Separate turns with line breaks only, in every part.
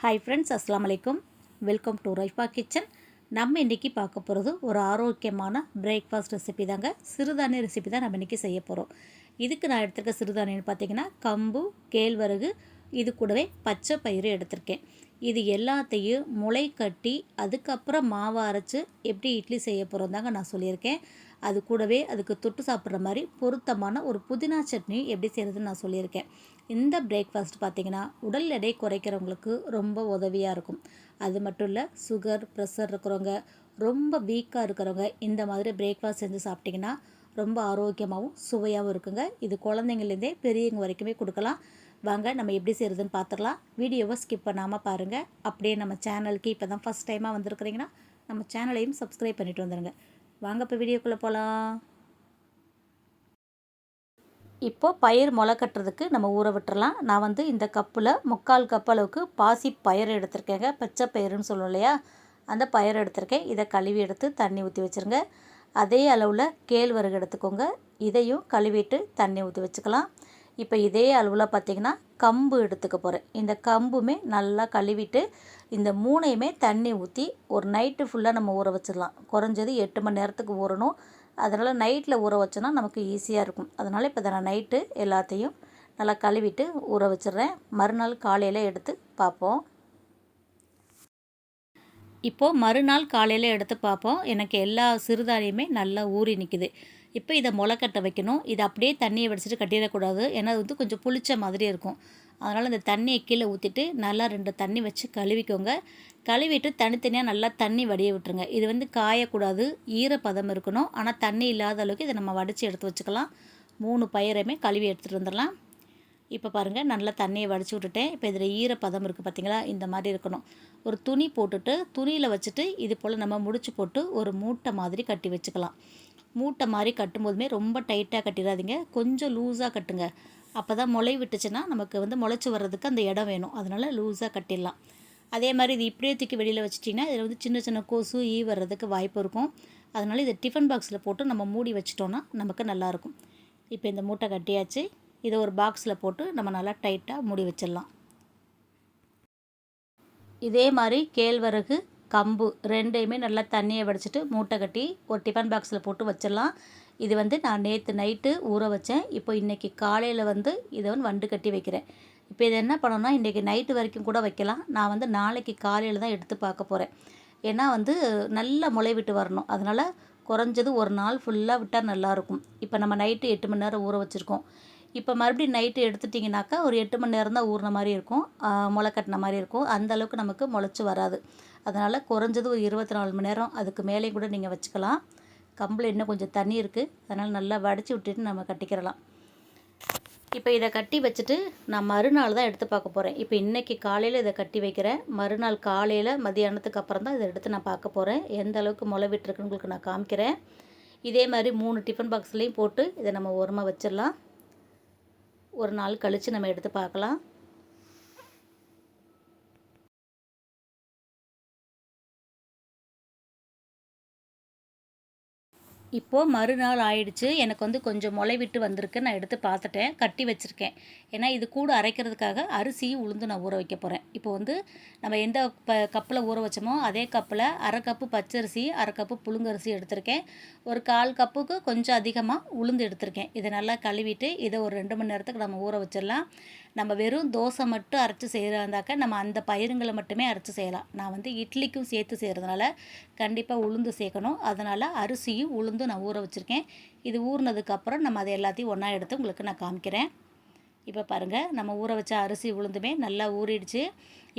Hi friends அஸ்லாம் வலைக்கும் welcome to Raifa kitchen நம்ம இன்றைக்கி பார்க்க போகிறது ஒரு ஆரோக்கியமான பிரேக்ஃபாஸ்ட் ரெசிபி தாங்க. சிறுதானிய ரெசிபி தான் நம்ம இன்றைக்கி செய்ய போகிறோம் இதுக்கு நான் எடுத்திருக்க சிறுதானியம்னு பார்த்தீங்கன்னா கம்பு கேழ்வரகு இது கூடவே பச்சை பயிறு எடுத்திருக்கேன். இது எல்லாத்தையும் முளை கட்டி அதுக்கப்புறம் மாவை அரைச்சி எப்படி இட்லி செய்ய போகிறோம் தாங்க நான் சொல்லியிருக்கேன். அது கூடவே அதுக்கு தொட்டு சாப்பிட்ற மாதிரி பொருத்தமான ஒரு புதினா சட்னி எப்படி செய்கிறதுன்னு நான் சொல்லியிருக்கேன். இந்த பிரேக்ஃபாஸ்ட் பார்த்திங்கன்னா உடல் எடை குறைக்கிறவங்களுக்கு ரொம்ப உதவியாக இருக்கும். அது மட்டும் இல்லை சுகர் ப்ரெஷர் இருக்கிறவங்க ரொம்ப வீக்காக இருக்கிறவங்க இந்த மாதிரி பிரேக்ஃபாஸ்ட் செஞ்சு சாப்பிட்டிங்கன்னா ரொம்ப ஆரோக்கியமாகவும் சுவையாகவும் இருக்குங்க. இது குழந்தைங்கள்லேருந்தே பெரியவங்க வரைக்குமே கொடுக்கலாம். வாங்க நம்ம எப்படி செய்கிறதுன்னு பார்த்துடலாம். வீடியோவை ஸ்கிப் பண்ணாமல் பாருங்கள் அப்படியே நம்ம சேனலுக்கு இப்போ தான் ஃபஸ்ட் டைமாக வந்திருக்கிறீங்கன்னா நம்ம சேனலையும் சப்ஸ்கிரைப் பண்ணிட்டு வந்துடுங்க வாங்க இப்போ வீடியோக்குள்ளே போகலாம் இப்போது பயிர் முளை கட்டுறதுக்கு நம்ம ஊற விட்டுறலாம். நான் வந்து இந்த கப்பில் முக்கால் கப் அளவுக்கு பாசி பயிர் எடுத்திருக்கேங்க. பச்சை பயிறுன்னு சொல்லுவோம் இல்லையா? அந்த பயிர் எடுத்திருக்கேன். இதை கழுவி எடுத்து தண்ணி ஊற்றி வச்சுருங்க. அதே அளவில் கேழ்வரகு எடுத்துக்கோங்க. இதையும் கழுவிட்டு தண்ணி ஊற்றி வச்சுக்கலாம். இப்போ இதே அளவில் பார்த்திங்கன்னா கம்பு எடுத்துக்க போகிறேன் இந்த கம்புமே நல்லா கழுவிட்டு இந்த மூணையுமே தண்ணி ஊற்றி ஒரு நைட்டு ஃபுல்லாக நம்ம ஊற வச்சிடலாம். குறைஞ்சது எட்டு மணி நேரத்துக்கு ஊறணும். அதனால் நைட்டில் ஊற வச்சோன்னா நமக்கு ஈஸியாக இருக்கும். அதனால் இப்போ நான் நைட்டு எல்லாத்தையும் நல்லா கழுவிட்டு ஊற வச்சிடுறேன். மறுநாள் காலையில் எடுத்து பார்ப்போம். இப்போது மறுநாள் காலையில் எடுத்து பார்ப்போம். எனக்கு எல்லா சிறுதானியமே நல்லா ஊறி நிற்கிது இப்போ இதை முளை வைக்கணும். இதை அப்படியே தண்ணியை வடிச்சிட்டு கட்டிடக்கூடாது. ஏன்னா அது வந்து கொஞ்சம் புளிச்ச மாதிரி இருக்கும். அதனால் இந்த தண்ணியை கீழே ஊற்றிட்டு நல்லா ரெண்டு தண்ணி வச்சு கழுவிக்கோங்க. கழுவிட்டு தனித்தனியாக நல்லா தண்ணி வடிய விட்டுருங்க. இது வந்து காயக்கூடாது. ஈரப்பதம் இருக்கணும். ஆனால் தண்ணி இல்லாத அளவுக்கு இதை நம்ம வடித்து எடுத்து வச்சுக்கலாம். மூணு பயிரையுமே கழுவி எடுத்துகிட்டு வந்துடலாம். இப்போ பாருங்கள் நல்லா தண்ணியை வடிச்சு விட்டுட்டேன். இப்போ இதில் ஈரப்பதம் இருக்குது பார்த்திங்களா இந்த மாதிரி இருக்கணும். ஒரு துணி போட்டுட்டு துணியில் வச்சுட்டு இது போல் நம்ம முடிச்சு போட்டு ஒரு மூட்டை மாதிரி கட்டி வச்சுக்கலாம். மூட்டை மாதிரி கட்டும்போதுமே ரொம்ப டைட்டாக கட்டிடாதீங்க. கொஞ்சம் லூஸாக கட்டுங்க. அப்போ தான் முளை விட்டுச்சுன்னா நமக்கு வந்து முளைச்சி வர்றதுக்கு அந்த இடம் வேணும். அதனால் லூஸாக கட்டிடலாம். அதே மாதிரி இது இப்படியே தூக்கி வெளியில் வச்சிட்டிங்கன்னா இதில் வந்து சின்ன சின்ன கொசு ஈ வர்றதுக்கு வாய்ப்பு இருக்கும். அதனால் இதை டிஃபன் பாக்ஸில் போட்டு நம்ம மூடி வச்சிட்டோன்னா நமக்கு நல்லாயிருக்கும் இப்போ இந்த மூட்டை கட்டியாச்சு. இதை ஒரு பாக்ஸில் போட்டு நம்ம நல்லா டைட்டாக மூடி வச்சிடலாம். இதே மாதிரி கேழ்வரகு கம்பு ரெண்டையுமே நல்லா தண்ணியை வடிச்சிட்டு மூட்டை கட்டி ஒரு டிஃபன் பாக்ஸில் போட்டு வச்சிடலாம். இது வந்து நான் நேற்று நைட்டு ஊற வச்சேன். இப்போ இன்றைக்கி காலையில் வந்து இதை வந்து வண்டு கட்டி வைக்கிறேன். இப்போ இதை என்ன பண்ணணும்னா இன்றைக்கி நைட்டு வரைக்கும் கூட வைக்கலாம். நான் வந்து நாளைக்கு காலையில் தான் எடுத்து பார்க்க போகிறேன் ஏன்னா வந்து நல்லா முளை விட்டு வரணும். அதனால் குறைஞ்சது ஒரு நாள் ஃபுல்லாக விட்டால் நல்லாயிருக்கும் இப்போ நம்ம நைட்டு எட்டு மணி நேரம் ஊற வச்சுருக்கோம். இப்போ மறுபடியும் நைட்டு எடுத்துட்டிங்கனாக்கா ஒரு எட்டு மணி நேரம் தான் ஊறின மாதிரி இருக்கும். முளை கட்டின மாதிரி இருக்கும். அந்த அளவுக்கு நமக்கு முளைச்சி வராது. அதனால் குறைஞ்சது ஒரு இருபத்தி நாலு மணி நேரம் அதுக்கு மேலேயும் கூட நீங்கள் வச்சுக்கலாம். கம்பில் இன்னும் கொஞ்சம் தண்ணி இருக்குது அதனால் நல்லா வடித்து விட்டுட்டு நம்ம கட்டிக்கிறலாம். இப்போ இதை கட்டி வச்சுட்டு நான் மறுநாள் தான் எடுத்து பார்க்க போகிறேன் இப்போ இன்றைக்கி காலையில் இதை கட்டி வைக்கிறேன். மறுநாள் காலையில் மதியானத்துக்கு அப்புறம் தான் இதை எடுத்து நான் பார்க்க போகிறேன் எந்த அளவுக்கு முளை விட்டுருக்குன்னு உங்களுக்கு நான் காமிக்கிறேன். இதே மாதிரி மூணு டிஃபன் பாக்ஸ்லேயும் போட்டு இதை நம்ம உரமாக வச்சிடலாம். ஒரு நாள் கழித்து நம்ம எடுத்து பார்க்கலாம். இப்போது மறுநாள் ஆயிடுச்சு. எனக்கு வந்து கொஞ்சம் முளை விட்டு வந்திருக்கு. நான் எடுத்து பார்த்துட்டேன். கட்டி வச்சுருக்கேன். ஏன்னா இது கூட அரைக்கிறதுக்காக அரிசியும் உளுந்து நான் ஊற வைக்க போகிறேன் இப்போ வந்து நம்ம எந்த ப கப்பில் ஊற வச்சோமோ அதே கப்பில் அரை கப்பு பச்சரிசி அரை கப்பு புழுங்கரிசி எடுத்திருக்கேன். ஒரு கால் கப்புக்கு கொஞ்சம் அதிகமாக உளுந்து எடுத்திருக்கேன். இதை நல்லா கழுவிட்டு இதை ஒரு ரெண்டு மணி நேரத்துக்கு நம்ம ஊற வச்சிடலாம். நம்ம வெறும் தோசை மட்டும் அரைச்சி செய்கிறாந்தாக்க நம்ம அந்த பயிருங்களை மட்டுமே அரைச்சி செய்யலாம். நான் வந்து இட்லிக்கும் சேர்த்து செய்கிறதுனால கண்டிப்பாக உளுந்து சேர்க்கணும். அதனால் அரிசியும் உளுந்தும் நான் ஊற வச்சுருக்கேன். இது ஊறினதுக்கப்புறம் நம்ம அதை எல்லாத்தையும் ஒன்றா எடுத்து உங்களுக்கு நான் காமிக்கிறேன். இப்போ பாருங்கள் நம்ம ஊற வச்ச அரிசி உளுந்துமே நல்லா ஊறிடுச்சு.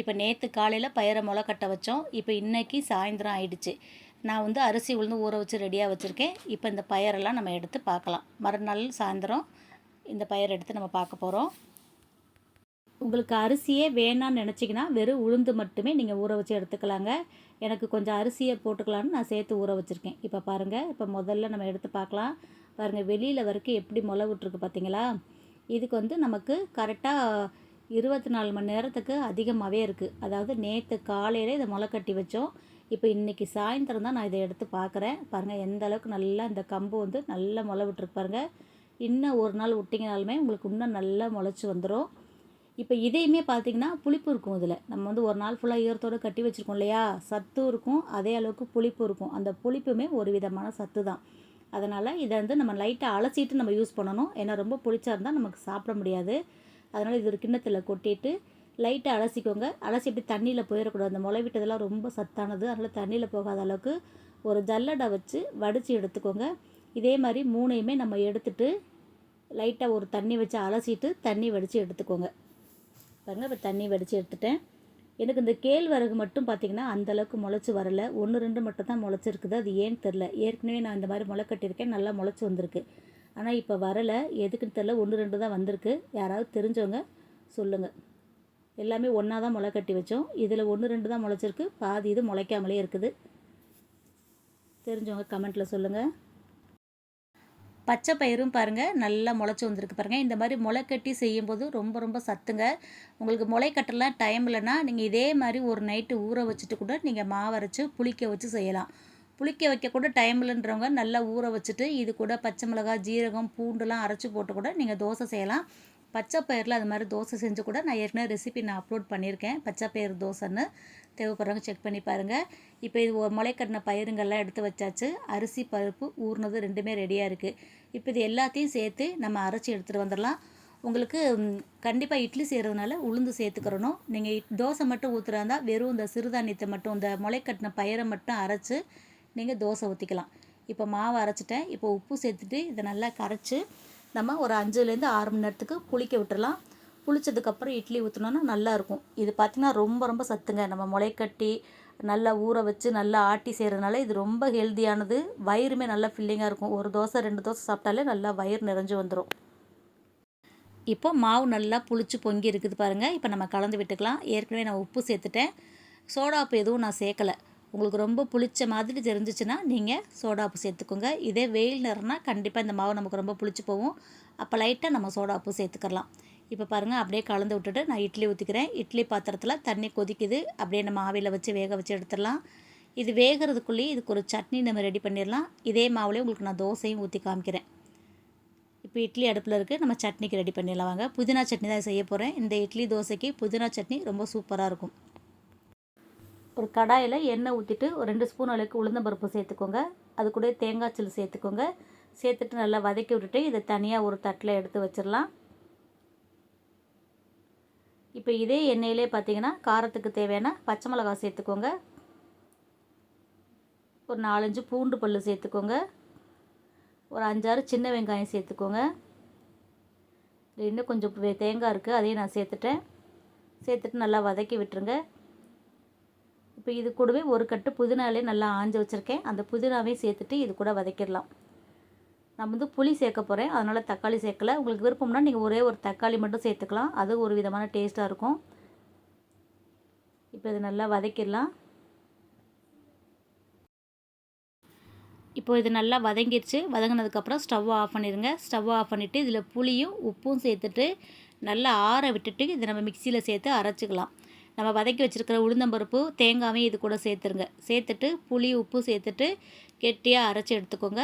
இப்போ நேற்று காலையில் பயிரை முளைக்கட்டை கட்ட வச்சோம். இப்போ இன்றைக்கி சாயந்தரம் ஆயிடுச்சு. நான் வந்து அரிசி உளுந்து ஊற வச்சு ரெடியாக வச்சுருக்கேன். இப்போ இந்த பயிரெல்லாம் நம்ம எடுத்து பார்க்கலாம். மறுநாள் சாயந்தரம் இந்த பயிர் எடுத்து நம்ம பார்க்க போகிறோம் உங்களுக்கு அரிசியே வேணான்னு நினச்சிங்கன்னா வெறும் உளுந்து மட்டுமே நீங்கள் ஊற வச்சு எடுத்துக்கலாங்க. எனக்கு கொஞ்சம் அரிசியை போட்டுக்கலான்னு நான் சேர்த்து ஊற வச்சுருக்கேன். இப்போ பாருங்கள் இப்போ முதல்ல நம்ம எடுத்து பார்க்கலாம். பாருங்கள் வெளியில் வரைக்கும் எப்படி முளை விட்ருக்கு பார்த்தீங்களா இதுக்கு வந்து நமக்கு கரெக்டாக இருபத்தி நாலு மணி நேரத்துக்கு அதிகமாகவே இருக்குது அதாவது நேற்று காலையில் இதை முளை கட்டி வச்சோம். இப்போ இன்றைக்கி சாயந்தரம் தான் நான் இதை எடுத்து பார்க்குறேன் பாருங்கள் எந்த அளவுக்கு நல்லா இந்த கம்பு வந்து நல்லா முளை விட்டுருக்கு பாருங்கள் இன்னும் ஒரு நாள் விட்டிங்கனாலுமே உங்களுக்கு இன்னும் நல்லா முளைச்சி வந்துடும் இப்போ இதையுமே பார்த்திங்கன்னா புளிப்பு இருக்கும் இதில் நம்ம வந்து ஒரு நாள் ஃபுல்லாக ஈரத்தோடு கட்டி வச்சுருக்கோம் இல்லையா? சத்தும் இருக்கும். அதே அளவுக்கு புளிப்பு இருக்கும். அந்த புளிப்புமே ஒரு விதமான சத்து தான். அதனால் இதை வந்து நம்ம லைட்டாக அலசிட்டு நம்ம யூஸ் பண்ணணும். ஏன்னா ரொம்ப புளிச்சா இருந்தால் நமக்கு சாப்பிட முடியாது. அதனால் இது ஒரு கிண்ணத்தில் கொட்டிட்டு லைட்டாக அலசிக்கோங்க. அலசி இப்படி தண்ணியில் போயிடக்கூடாது. அந்த முளை விட்டதெல்லாம் ரொம்ப சத்தானது. அதனால் தண்ணியில் போகாத அளவுக்கு ஒரு ஜல்லடை வச்சு வடித்து எடுத்துக்கோங்க. இதே மாதிரி மூணையுமே நம்ம எடுத்துட்டு லைட்டாக ஒரு தண்ணி வச்சு அலசிட்டு தண்ணி வடித்து எடுத்துக்கோங்க. பாருங்கள் இப்போ தண்ணி வடித்து எடுத்துட்டேன். எனக்கு இந்த கேழ்வரகு மட்டும் பார்த்திங்கன்னா அந்தளவுக்கு முளைச்சி வரல. ஒன்று ரெண்டு மட்டும் தான் முளைச்சிருக்குது. அது ஏன்னு தெரில ஏற்கனவே நான் இந்த மாதிரி முளை கட்டியிருக்கேன். நல்லா முளைச்சி வந்திருக்கு. ஆனால் இப்போ வரலை. எதுக்குன்னு தெரில ஒன்று ரெண்டு தான் வந்திருக்கு. யாராவது தெரிஞ்சவங்க சொல்லுங்கள் எல்லாமே ஒன்றா தான் முளை கட்டி வச்சோம். இதில் ஒன்று ரெண்டு தான் முளைச்சிருக்கு. பாதி இது முளைக்காமலே இருக்குது. தெரிஞ்சவங்க கமெண்ட்டில் சொல்லுங்கள் பச்சை பயிரும் பாருங்கள் நல்லா முளைச்சி வந்திருக்கு பாருங்கள் இந்த மாதிரி முளை கட்டி செய்யும்போது ரொம்ப ரொம்ப சத்துங்க. உங்களுக்கு முளை கட்டலாம் டைம் இல்லைன்னா நீங்கள் இதே மாதிரி ஒரு நைட்டு ஊற வச்சுட்டு கூட நீங்கள் மாவரைச்சி புளிக்க வச்சு செய்யலாம். புளிக்க வைக்க கூட டைம் இல்லைன்றவங்க நல்லா ஊற வச்சுட்டு இது கூட பச்சை மிளகாய் ஜீரகம் பூண்டுலாம் அரைச்சி போட்டு கூட நீங்கள் தோசை செய்யலாம். பச்சை பயிரில் அது மாதிரி தோசை செஞ்சு கூட நான் ஏற்கனவே ரெசிபி நான் அப்லோட் பண்ணியிருக்கேன். பச்சை பயிர் தோசைன்னு தேவைப்படுறவங்க செக் பண்ணி பாருங்கள் இப்போ இது முளைக்கட்டின பயிருங்கள்லாம் எடுத்து வச்சாச்சு. அரிசி பருப்பு ஊறினது ரெண்டுமே ரெடியாக இருக்குது இப்போ இது எல்லாத்தையும் சேர்த்து நம்ம அரைச்சி எடுத்துகிட்டு வந்துடலாம். உங்களுக்கு கண்டிப்பாக இட்லி செய்கிறதுனால உளுந்து சேர்த்துக்கிறணும். நீங்கள் தோசை மட்டும் ஊற்றுறாந்தா வெறும் இந்த சிறுதானியத்தை மட்டும் இந்த முளைக்கட்டின பயிரை மட்டும் அரைச்சி நீங்கள் தோசை ஊற்றிக்கலாம் இப்போ மாவு அரைச்சிட்டேன். இப்போ உப்பு சேர்த்துட்டு இதை நல்லா கரைச்சி நம்ம ஒரு அஞ்சுலேருந்து ஆறு மணி நேரத்துக்கு புளிக்க விட்டுடலாம் புளிச்சதுக்கப்புறம் இட்லி ஊற்றினோன்னா நல்லாயிருக்கும் இது பார்த்திங்கன்னா ரொம்ப ரொம்ப சத்துங்க. நம்ம முளைக்கட்டி நல்லா ஊற வச்சு நல்லா ஆட்டி செய்கிறதுனால இது ரொம்ப ஹெல்த்தியானது வயிறுமே நல்லா ஃபில்லிங்காக இருக்கும். ஒரு தோசை ரெண்டு தோசை சாப்பிட்டாலே நல்லா வயிறு நிறைஞ்சு வந்துடும் இப்போ மாவு நல்லா புளிச்சு பொங்கி இருக்குது பாருங்கள் இப்போ நம்ம கலந்து விட்டுக்கலாம். ஏற்கனவே நான் உப்பு சேர்த்துட்டேன். சோடாப்பு எதுவும் நான் சேர்க்கலை. உங்களுக்கு ரொம்ப புளிச்ச மாதிரி தெரிஞ்சிச்சுன்னா நீங்கள் சோடாப்பு சேர்த்துக்கோங்க. இதே வெயில் நேரம்னா கண்டிப்பாக இந்த மாவு நமக்கு ரொம்ப புளிச்சு போகும். அப்போ லைட்டாக நம்ம சோடாப்பு சேர்த்துக்கலாம் இப்போ பாருங்கள் அப்படியே கலந்து விட்டுட்டு நான் இட்லி ஊற்றிக்கிறேன் இட்லி பாத்திரத்தில் தண்ணி கொதிக்குது. அப்படியே நம்ம ஆவியில் வச்சு வேக வச்சு எடுத்துடலாம். இது வேகிறதுக்குள்ளேயே இதுக்கு ஒரு சட்னி நம்ம ரெடி பண்ணிடலாம். இதே மாவுலேயே உங்களுக்கு நான் தோசையும் ஊற்றி காமிக்கிறேன். இப்போ இட்லி அடுப்பில் இருக்குது நம்ம சட்னிக்கு ரெடி பண்ணிடலாம் வாங்க. புதினா சட்னி தான் செய்ய போகிறேன் இந்த இட்லி தோசைக்கு புதினா சட்னி ரொம்ப சூப்பராக இருக்கும். ஒரு கடாயில் எண்ணெய் ஊற்றிட்டு ஒரு ரெண்டு ஸ்பூன் அளவுக்கு உளுந்தம்பருப்பு சேர்த்துக்கோங்க. அது கூட தேங்காய் சில்லு சேர்த்துக்கோங்க. சேர்த்துட்டு நல்லா வதக்கி விட்டுட்டு இதை தனியாக ஒரு தட்டில் எடுத்து வச்சிடலாம். இப்போ இதே எண்ணெயிலே பார்த்தீங்கன்னா காரத்துக்கு தேவையான பச்சை மிளகாய் சேர்த்துக்கோங்க. ஒரு நாலஞ்சு பூண்டு பல் சேர்த்துக்கோங்க. ஒரு அஞ்சாறு சின்ன வெங்காயம் சேர்த்துக்கோங்க. இன்னும் கொஞ்சம் தேங்காய் இருக்குது அதையும் நான் சேர்த்துட்டேன். சேர்த்துட்டு நல்லா வதக்கி விட்டுருங்க. இப்போ இது கூடவே ஒரு கட்டு புதினாலே நல்லா ஆஞ்சு வச்சுருக்கேன். அந்த புதினாவையும் சேர்த்துட்டு இது கூட வதக்கிடலாம். நான் வந்து புளி சேர்க்க போகிறேன் அதனால் தக்காளி சேர்க்கலை. உங்களுக்கு விருப்பம்னா நீங்கள் ஒரே ஒரு தக்காளி மட்டும் சேர்த்துக்கலாம். அது ஒரு விதமான டேஸ்ட்டாக இருக்கும். இப்போ இது நல்லா வதக்கிடலாம். இப்போ இது நல்லா வதங்கிடுச்சு வதங்கினதுக்கப்புறம் ஸ்டவ் ஆஃப் பண்ணிடுங்க ஸ்டவ் ஆஃப் பண்ணிவிட்டு இதில் புளியும் உப்பும் சேர்த்துட்டு நல்லா ஆற விட்டுட்டு இதை நம்ம மிக்சியில் சேர்த்து அரைச்சிக்கலாம். நம்ம வதக்கி வச்சுருக்கிற உளுந்தம்பருப்பு தேங்காயும் இது கூட சேர்த்துருங்க. சேர்த்துட்டு புளி உப்பு சேர்த்துட்டு கெட்டியாக அரைச்சி எடுத்துக்கோங்க.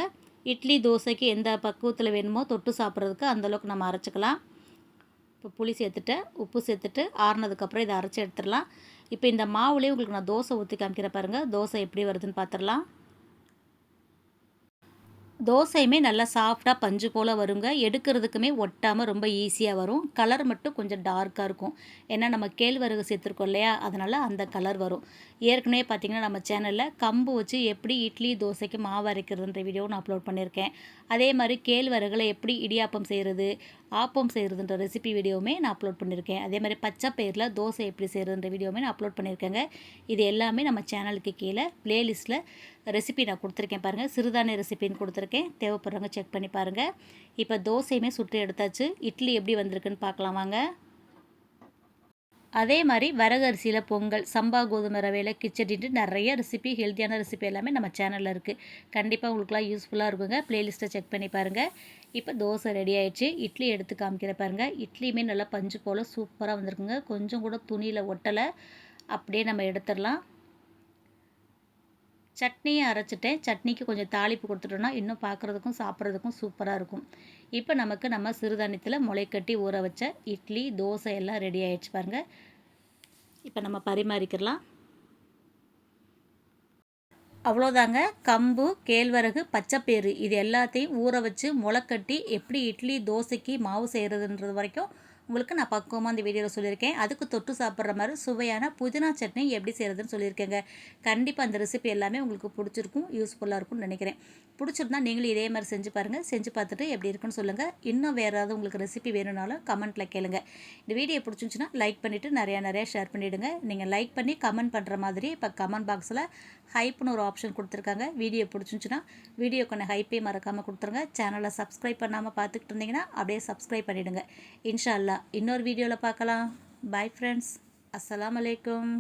இட்லி தோசைக்கு எந்த பக்குவத்தில் வேணுமோ தொட்டு சாப்பிட்றதுக்கு அந்தளவுக்கு நம்ம அரைச்சிக்கலாம். இப்போ புளி சேர்த்துட்டு உப்பு சேர்த்துட்டு ஆறுனதுக்கப்புறம் இதை அரைச்சி எடுத்துடலாம். இப்போ இந்த மாவுலேயே உங்களுக்கு நான் தோசை ஊற்றி காமிக்கிற பாருங்கள் தோசை எப்படி வருதுன்னு பார்த்துடலாம் தோசையுமே நல்லா சாஃப்டாக பஞ்சு போல் வருங்க. எடுக்கிறதுக்குமே ஒட்டாமல் ரொம்ப ஈஸியாக வரும். கலர் மட்டும் கொஞ்சம் டார்க்காக இருக்கும். ஏன்னா நம்ம கேழ்வரகு சேர்த்துருக்கோம் இல்லையா? அதனால் அந்த கலர் வரும். ஏற்கனவே பார்த்திங்கன்னா நம்ம சேனலில் கம்பு வச்சு எப்படி இட்லி தோசைக்கு மாவு அரைக்கிறதுன்ற வீடியோ நான் அப்லோட் பண்ணியிருக்கேன் அதே மாதிரி கேழ்வரகுல எப்படி இடியாப்பம் செய்கிறது ஆப்பம் செய்கிறதுன்ற ரெசிபி வீடியோவுமே நான் அப்லோட் பண்ணியிருக்கேன் அதே மாதிரி பச்சை பயிரில் தோசை எப்படி செய்கிறதுன்ற வீடியோவுமே நான் அப்லோட் பண்ணியிருக்கேங்க இது எல்லாமே நம்ம சேனலுக்கு கீழே ப்ளேலிஸ்ட்டில் ரெசிபி நான் கொடுத்துருக்கேன் பாருங்கள் சிறுதானிய ரெசிபின்னு கொடுத்துருக்கேன். தேவைப்படுறவங்க செக் பண்ணி பாருங்கள் இப்போ தோசையுமே சுட்டு எடுத்தாச்சு. இட்லி எப்படி வந்திருக்குன்னு பார்க்கலாம் வாங்க. அதே மாதிரி வரகரிசியில் பொங்கல் சம்பா கோதுமை ரவையில் கிச்சடின்ட்டு நிறைய ரெசிபி ஹெல்த்தியான ரெசிபி எல்லாமே நம்ம சேனலில் இருக்குது கண்டிப்பாக உங்களுக்குலாம் யூஸ்ஃபுல்லாக இருக்குங்க. ப்ளேலிஸ்ட்டை செக் பண்ணி பாருங்கள் இப்போ தோசை ரெடி ஆயிடுச்சு. இட்லி எடுத்து காமிக்கிற பாருங்கள் இட்லியுமே நல்லா பஞ்சு போல் சூப்பராக வந்திருக்குங்க. கொஞ்சம் கூட துணியில் ஒட்டலை. அப்படியே நம்ம எடுத்துடலாம். சட்னியை அரைச்சிட்டேன் சட்னிக்கு கொஞ்சம் தாளிப்பு கொடுத்துட்டோன்னா இன்னும் பார்க்குறதுக்கும் சாப்பிட்றதுக்கும் சூப்பராக இருக்கும். இப்போ நமக்கு நம்ம சிறுதானியத்தில் முளைக்கட்டி ஊற வச்ச இட்லி தோசை எல்லாம் ரெடி ஆகிடுச்சு பாருங்கள் இப்போ நம்ம பரிமாறிக்கலாம். அவ்வளோதாங்க. கம்பு கேழ்வரகு பச்சைப்பேறு இது எல்லாத்தையும் ஊற வச்சு முளைக்கட்டி எப்படி இட்லி தோசைக்கு மாவு செய்கிறதுன்றது வரைக்கும் உங்களுக்கு நான் பக்குவமாக அந்த வீடியோவில் சொல்லியிருக்கேன். அதுக்கு தொட்டு சாப்பிட்ற மாதிரி சுவையான புதினா சட்னி எப்படி செய்கிறதுன்னு சொல்லியிருக்கேங்க. கண்டிப்பாக அந்த ரெசிபி எல்லாமே உங்களுக்கு பிடிச்சிருக்கும் யூஸ்ஃபுல்லாக இருக்கும்னு நினைக்கிறேன். பிடிச்சிருந்தா நீங்களும் இதே மாதிரி செஞ்சு பாருங்கள் செஞ்சு பார்த்துட்டு எப்படி இருக்குன்னு சொல்லுங்கள் இன்னும் வேறு ஏதாவது உங்களுக்கு ரெசிபி வேணும்னாலும் கமெண்ட்டில் கேளுங்க. இந்த வீடியோ பிடிச்சிருந்துச்சுன்னா லைக் பண்ணிவிட்டு நிறையா நிறையா ஷேர் பண்ணிவிடுங்க நீங்கள் லைக் பண்ணி கமெண்ட் பண்ணுற மாதிரி இப்போ கமெண்ட் பாக்ஸில் ஹைப்னு ஒரு ஆப்ஷன் கொடுத்துருக்காங்க. வீடியோ பிடிச்சிருந்துச்சுன்னா வீடியோக்கான ஹைப்பே மறக்காமல் கொடுத்துருங்க. சேனலை சப்ஸ்கிரைப் பண்ணாமல் பார்த்துக்கிட்டு இருந்தீங்கன்னா அப்படியே சப்ஸ்கிரைப் பண்ணிவிடுங்க இன்ஷா அல்லா இன்னொரு வீடியோவில் பார்க்கலாம். பாய் ஃப்ரெண்ட்ஸ் அஸ்லாம் அலைக்கும்